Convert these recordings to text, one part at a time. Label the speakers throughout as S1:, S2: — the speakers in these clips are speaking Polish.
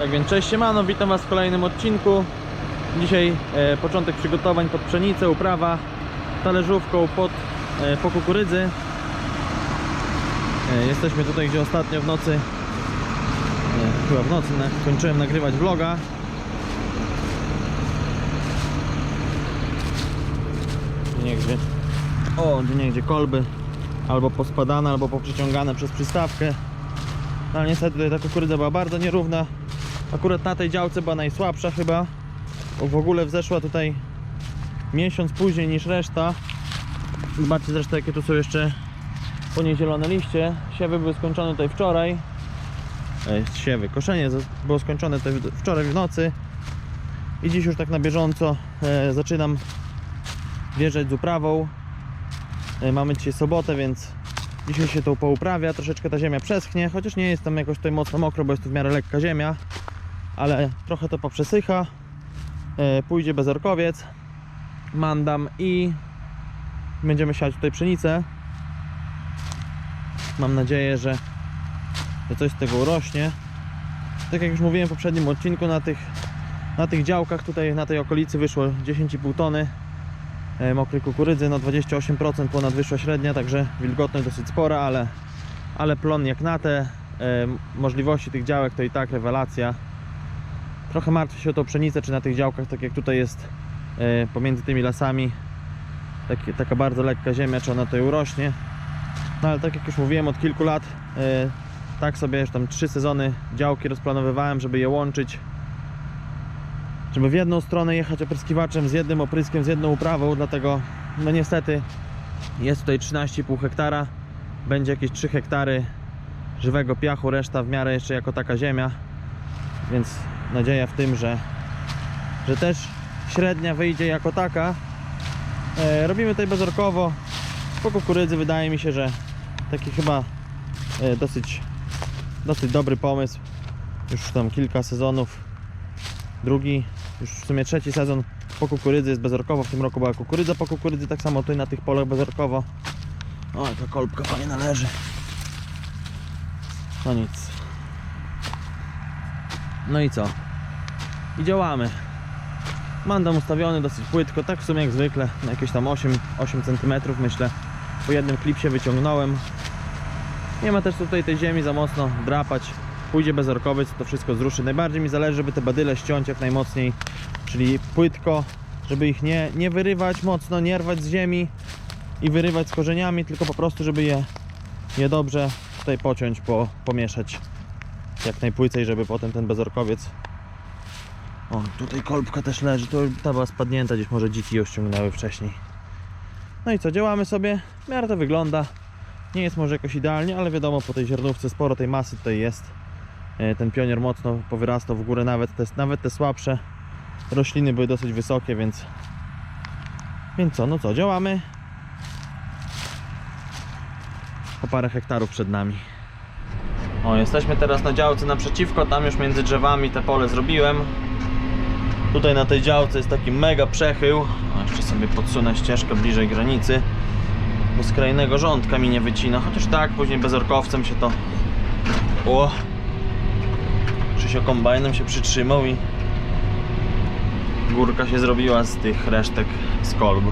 S1: Tak więc cześć siemano, witam was w kolejnym odcinku. Dzisiaj e, początek przygotowań pod pszenicę, uprawa talerzówką pod, e, po kukurydzy. E, jesteśmy tutaj, gdzie ostatnio w nocy, e, chyba w nocy, na, kończyłem nagrywać vloga. Gdzie niegdzie, o, gdzie niegdzie kolby albo pospadane, albo poprzyciągane przez przystawkę. No ale niestety tutaj ta kukurydza była bardzo nierówna. Akurat na tej działce była najsłabsza chyba. W ogóle wzeszła tutaj miesiąc później niż reszta. Zobaczcie zresztą jakie tu są jeszcze po niej zielone liście. Siewy były skończone tutaj wczoraj. E, siewy, koszenie było skończone tutaj wczoraj w nocy. I dziś już tak na bieżąco e, zaczynam wjeżdżać z uprawą. E, mamy dzisiaj sobotę, więc Dzisiaj się to pouprawia, troszeczkę ta ziemia przeschnie, chociaż nie jest tam jakoś tutaj mocno mokro, bo jest tu w miarę lekka ziemia, ale trochę to poprzesycha. E, Pójdzie bezorkowiec, mandam i będziemy siać tutaj pszenicę. Mam nadzieję, że, że coś z tego urośnie. Tak jak już mówiłem w poprzednim odcinku, na tych, na tych działkach tutaj na tej okolicy wyszło 10,5 tony e, mokrej kukurydzy, no 28% ponad wyszła średnia, także wilgotność dosyć spora, ale, ale plon jak na te e, możliwości tych działek to i tak rewelacja. Trochę martwię się o tą pszenicę, czy na tych działkach, tak jak tutaj jest e, pomiędzy tymi lasami, takie, taka bardzo lekka ziemia, czy ona tutaj urośnie. No ale tak jak już mówiłem, od kilku lat e, tak sobie już tam trzy sezony działki rozplanowywałem, żeby je łączyć. Żeby w jedną stronę jechać opryskiwaczem z jednym opryskiem, z jedną uprawą, dlatego no niestety jest tutaj 13,5 hektara, będzie jakieś 3 hektary żywego piachu, reszta w miarę jeszcze jako taka ziemia, więc nadzieja w tym, że, że też średnia wyjdzie jako taka. E, robimy tutaj bezorkowo, po kukurydzy wydaje mi się, że taki chyba e, dosyć, dosyć dobry pomysł, już tam kilka sezonów drugi, już w sumie trzeci sezon po kukurydzy jest bezorkowo. W tym roku była kukurydza po kukurydzy, tak samo tutaj na tych polach bezorkowo. O, jaka kolbka fajnie należy. No nic. No i co? I działamy. Mandam ustawiony dosyć płytko, tak w sumie jak zwykle, na jakieś tam 8, 8 cm myślę. Po jednym klipsie wyciągnąłem. Nie ma też tutaj tej ziemi za mocno drapać. Pójdzie bezorkowiec, to wszystko zruszy. Najbardziej mi zależy, żeby te badyle ściąć jak najmocniej, czyli płytko, żeby ich nie, nie wyrywać mocno, nie rwać z ziemi i wyrywać z korzeniami, tylko po prostu, żeby je, je dobrze tutaj pociąć, po, pomieszać jak najpłycej, żeby potem ten bezorkowiec o, tutaj kolbka też leży, to ta była spadnięta, gdzieś może dziki ją ściągnęły wcześniej. No i co, działamy sobie, w miarę to wygląda. Nie jest może jakoś idealnie, ale wiadomo, po tej ziarnówce sporo tej masy tutaj jest. E, Ten pionier mocno powyrastał w górę, nawet te, nawet te słabsze rośliny były dosyć wysokie, więc więc co, no co, działamy. Po parę hektarów przed nami. O, jesteśmy teraz na działce naprzeciwko, tam już między drzewami te pole zrobiłem. Tutaj na tej działce jest taki mega przechył. O, jeszcze sobie podsunę ścieżkę bliżej granicy bo skrajnego rządka mi nie wycina, chociaż tak, później bezorkowcem się to o Krzysio kombajnem się przytrzymał i górka się zrobiła z tych resztek z kolb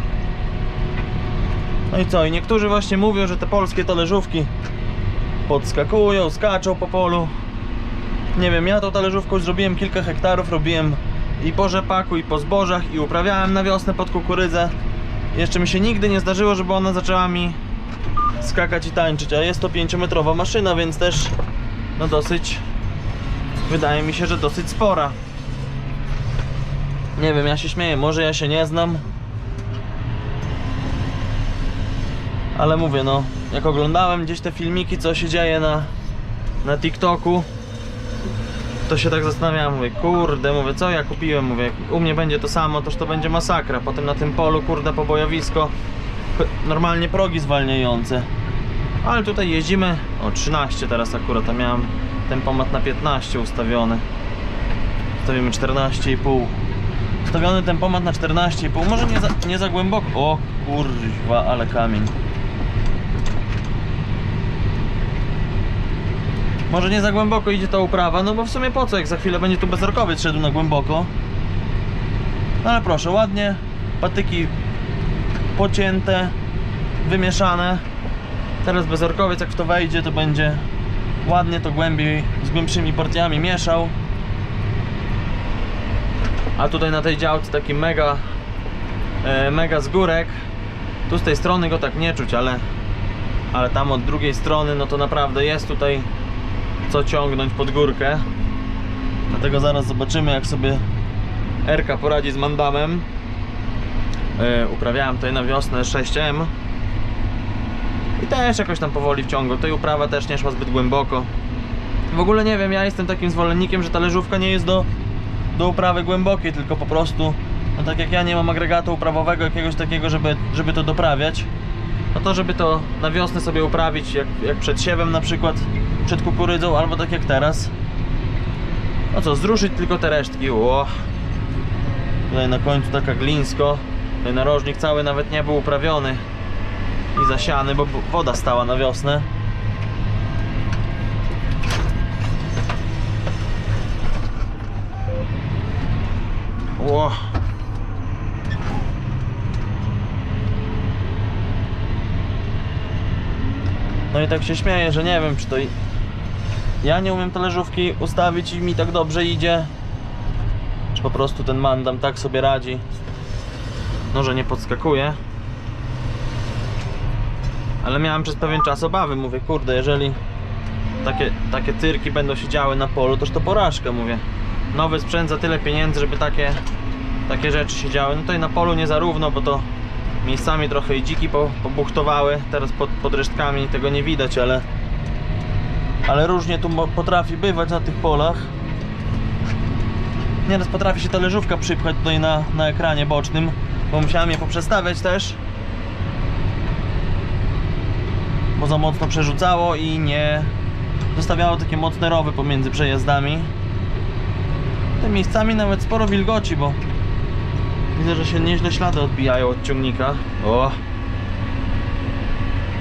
S1: no i co, i niektórzy właśnie mówią, że te polskie talerzówki podskakują, skaczą po polu nie wiem, ja tą talerzówką zrobiłem kilka hektarów, robiłem i po rzepaku, i po zbożach, i uprawiałem na wiosnę pod kukurydzę jeszcze mi się nigdy nie zdarzyło, żeby ona zaczęła mi skakać i tańczyć, a jest to 5-metrowa maszyna, więc też no dosyć wydaje mi się, że dosyć spora. Nie wiem, ja się śmieję, może ja się nie znam. Ale mówię, no, jak oglądałem gdzieś te filmiki, co się dzieje na, na TikToku, to się tak zastanawiałem, mówię, kurde, mówię, co ja kupiłem, mówię, u mnie będzie to samo, toż to będzie masakra, potem na tym polu, kurde, pobojowisko, normalnie progi zwalniające, ale tutaj jeździmy, o 13 teraz akurat, a miałem tempomat na 15 ustawiony, ustawimy 14,5, ustawiony tempomat na 14,5, może nie za, nie za głęboko, o kurwa, ale kamień. Może nie za głęboko idzie ta uprawa, no bo w sumie po co, jak za chwilę będzie tu bezorkowiec szedł na głęboko. No ale proszę, ładnie, patyki pocięte, wymieszane. Teraz bezorkowiec, jak w to wejdzie, to będzie ładnie to głębiej, z głębszymi porcjami mieszał. A tutaj na tej działce taki mega, e, mega zgórek. Tu z tej strony go tak nie czuć, ale, ale tam od drugiej strony, no to naprawdę jest tutaj co ciągnąć pod górkę. Dlatego zaraz zobaczymy, jak sobie Erka poradzi z mandamem. E, uprawiałem tutaj na wiosnę 6M. I też jakoś tam powoli wciągał. Tej uprawa też nie szła zbyt głęboko. W ogóle nie wiem, ja jestem takim zwolennikiem, że ta leżówka nie jest do, do uprawy głębokiej, tylko po prostu, no tak jak ja nie mam agregatu uprawowego jakiegoś takiego, żeby, żeby to doprawiać, no to żeby to na wiosnę sobie uprawić, jak, jak przed siewem na przykład, przed kukurydzą, albo tak jak teraz. No co, zruszyć tylko te resztki, ło. Tutaj na końcu taka glinsko. Tutaj narożnik cały nawet nie był uprawiony i zasiany, bo woda stała na wiosnę. Ło. No i tak się śmieję, że nie wiem czy to ja nie umiem talerzówki ustawić i mi tak dobrze idzie. Czy po prostu ten mandam tak sobie radzi. No, że nie podskakuje. Ale miałem przez pewien czas obawy, mówię, kurde, jeżeli takie, takie tyrki będą się działy na polu, toż to porażka, mówię. Nowy sprzęt za tyle pieniędzy, żeby takie, takie rzeczy się działy. No tutaj na polu nie zarówno, bo to miejscami trochę i dziki po, pobuchtowały. Teraz pod, pod resztkami tego nie widać, ale ale różnie tu potrafi bywać na tych polach. Nieraz potrafi się ta leżówka przypchać tutaj na, na ekranie bocznym, bo musiałem je poprzestawiać też. Bo za mocno przerzucało i nie zostawiało takie mocne rowy pomiędzy przejazdami. Te miejscami nawet sporo wilgoci, bo widzę, że się nieźle ślady odbijają od ciągnika. O!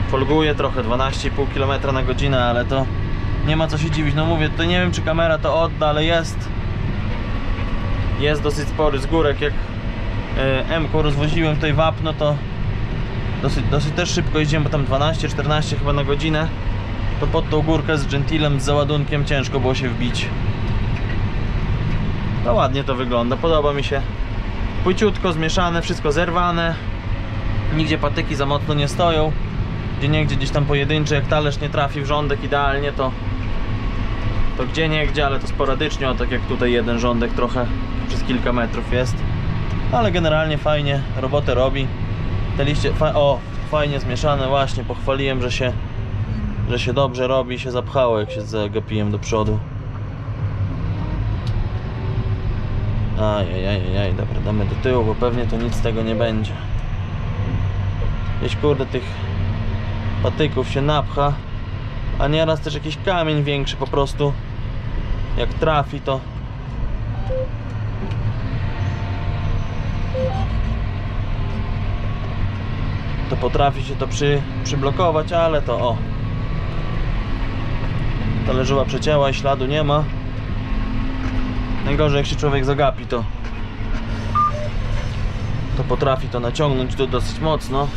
S1: Folguje trochę, 12,5 km na godzinę, ale to nie ma co się dziwić. No mówię, to nie wiem czy kamera to odda, ale jest jest dosyć spory zgórek. Jak e, M-ką rozwoziłem tutaj wapno, to dosyć, dosyć też szybko jeździłem, bo tam 12-14 chyba na godzinę. To pod tą górkę z gentilem, z załadunkiem ciężko było się wbić. No ładnie to wygląda, podoba mi się. Płyciutko zmieszane, wszystko zerwane. Nigdzie patyki za mocno nie stoją. Gdzie niegdzie gdzieś tam pojedyncze, jak talerz nie trafi w rządek idealnie, to to gdzie niegdzie, ale to sporadycznie, o tak jak tutaj jeden rządek trochę przez kilka metrów jest. Ale generalnie fajnie robotę robi. Te liście, fa o, fajnie zmieszane właśnie, pochwaliłem, że się że się dobrze robi, się zapchało jak się zagapiłem do przodu. Ajajajaj, dobra, damy do tyłu, bo pewnie to nic z tego nie będzie. Gdzieś kurde tych patyków się napcha, a nieraz też jakiś kamień większy po prostu jak trafi to to potrafi się to przy, przyblokować, ale to o talerzowa przecięła i śladu nie ma najgorzej jak się człowiek zagapi to to potrafi to naciągnąć to dosyć mocno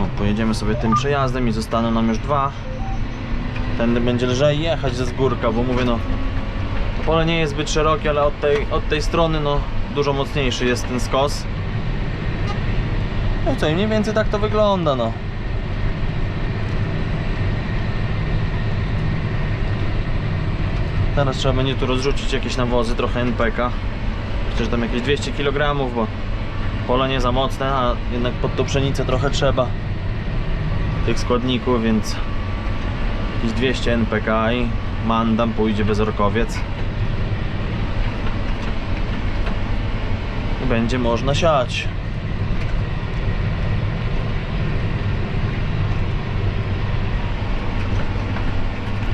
S1: O, pojedziemy sobie tym przejazdem i zostaną nam już dwa. Tędy będzie lżej jechać ze zgórka, bo mówię no to pole nie jest zbyt szerokie, ale od tej, od tej strony no dużo mocniejszy jest ten skos. No co, i mniej więcej tak to wygląda no. Teraz trzeba będzie tu rozrzucić jakieś nawozy, trochę NPK. Że tam jakieś 200 kg, bo Pola nie za mocne, a jednak pod tą pszenicę trochę trzeba tych składników, więc jakieś 200 NPK i mandam pójdzie bezorkowiec. I będzie można siać.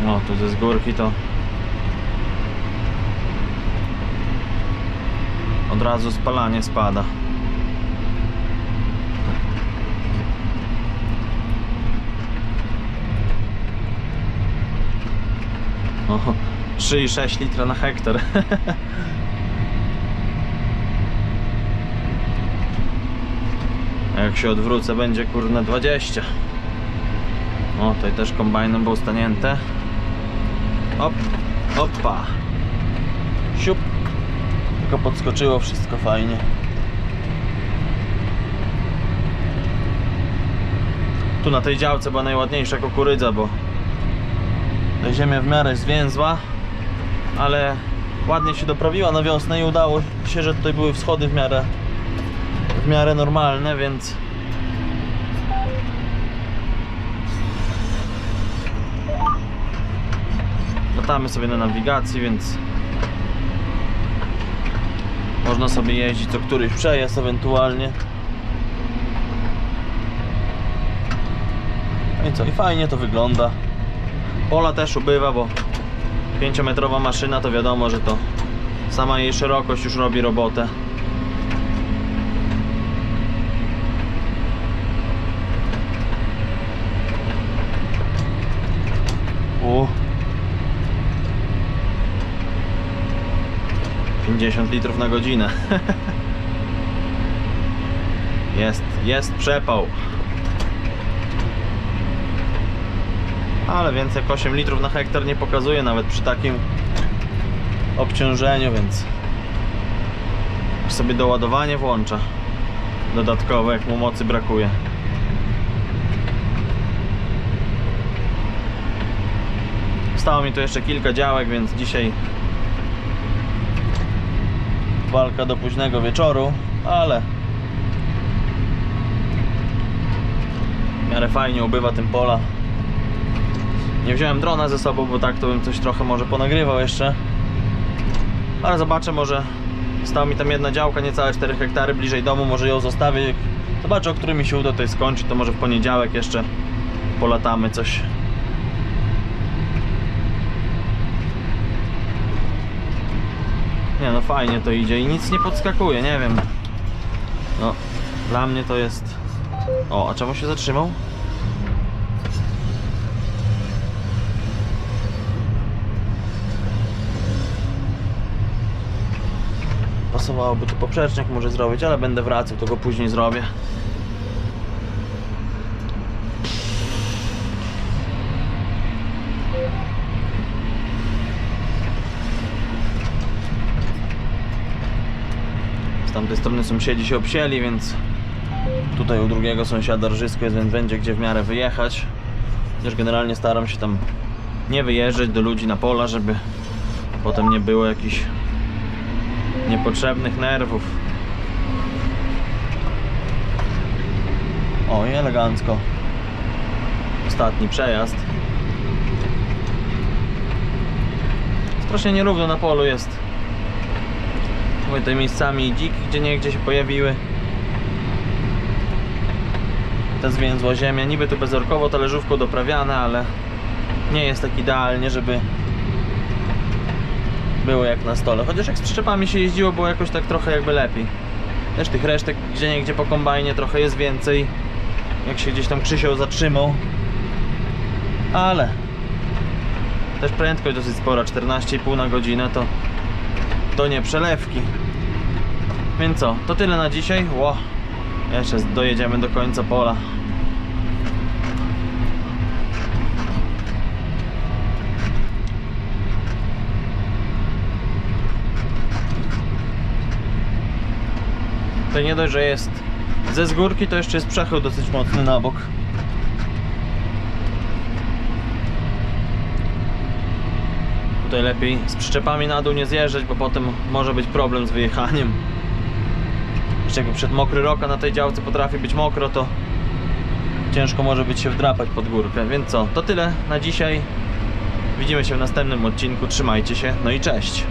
S1: No, tu ze z górki to od razu spalanie spada. Oho, 3,6 litra na hektar. Jak się odwrócę będzie kurna 20 o, tutaj też kombajnem było stanięte. Op, opa tylko podskoczyło wszystko fajnie. Tu na tej działce była najładniejsza kukurydza, bo ta ziemia w miarę zwięzła, ale ładnie się doprawiła na wiosnę i udało się, że tutaj były wschody w miarę w miarę normalne, więc latamy sobie na nawigacji, więc można sobie jeździć co któryś przejazd ewentualnie. No i co, i fajnie to wygląda. Pola też ubywa, bo 5-metrowa maszyna to wiadomo, że to sama jej szerokość już robi robotę. U. 50 litrów na godzinę. jest, jest przepał. Ale więcej jak 8 litrów na hektar nie pokazuje nawet przy takim obciążeniu, więc sobie doładowanie włącza dodatkowe, jak mu mocy brakuje. Stało mi tu jeszcze kilka działek, więc dzisiaj walka do późnego wieczoru, ale w miarę fajnie ubywa tym pola. Nie wziąłem drona ze sobą, bo tak to bym coś trochę może ponagrywał jeszcze. Ale zobaczę, może stała mi tam jedna działka, niecałe 4 hektary bliżej domu, może ją zostawię. Zobaczę, o którym mi się uda tutaj skończyć, to może w poniedziałek jeszcze polatamy coś. Nie no, fajnie to idzie i nic nie podskakuje, nie wiem. No, dla mnie to jest... O, a czemu się zatrzymał? Pasowałoby tu poprzeczniak może zrobić, ale będę wracał, to go później zrobię. Tamtej strony sąsiedzi się obsieli, więc tutaj u drugiego sąsiada rżysko jest, więc będzie gdzie w miarę wyjechać. Chociaż generalnie staram się tam nie wyjeżdżać do ludzi na pola, żeby potem nie było jakichś niepotrzebnych nerwów. O, i elegancko. Ostatni przejazd. Strasznie nierówno na polu jest. Mówię, tutaj miejscami dziki, gdzie niegdzie się pojawiły. Ta zwięzła ziemia, niby tu bezorkowo talerzówką doprawiane, ale nie jest tak idealnie, żeby było jak na stole. Chociaż jak z przyczepami się jeździło, było jakoś tak trochę jakby lepiej. Też tych resztek gdzie niegdzie po kombajnie trochę jest więcej. Jak się gdzieś tam Krzysio zatrzymał. Ale też prędkość dosyć spora, 14,5 na godzinę to nie przelewki. Więc co, to tyle na dzisiaj. Ło, jeszcze dojedziemy do końca pola. To nie dość, że jest ze zgórki, to jeszcze jest przechył dosyć mocny na bok. Tutaj lepiej z przyczepami na dół nie zjeżdżać, bo potem może być problem z wyjechaniem. Jeszcze jakby przed mokry rok, a na tej działce potrafi być mokro, to ciężko może być się wdrapać pod górkę. Więc co, to tyle na dzisiaj. Widzimy się w następnym odcinku. Trzymajcie się, no i cześć.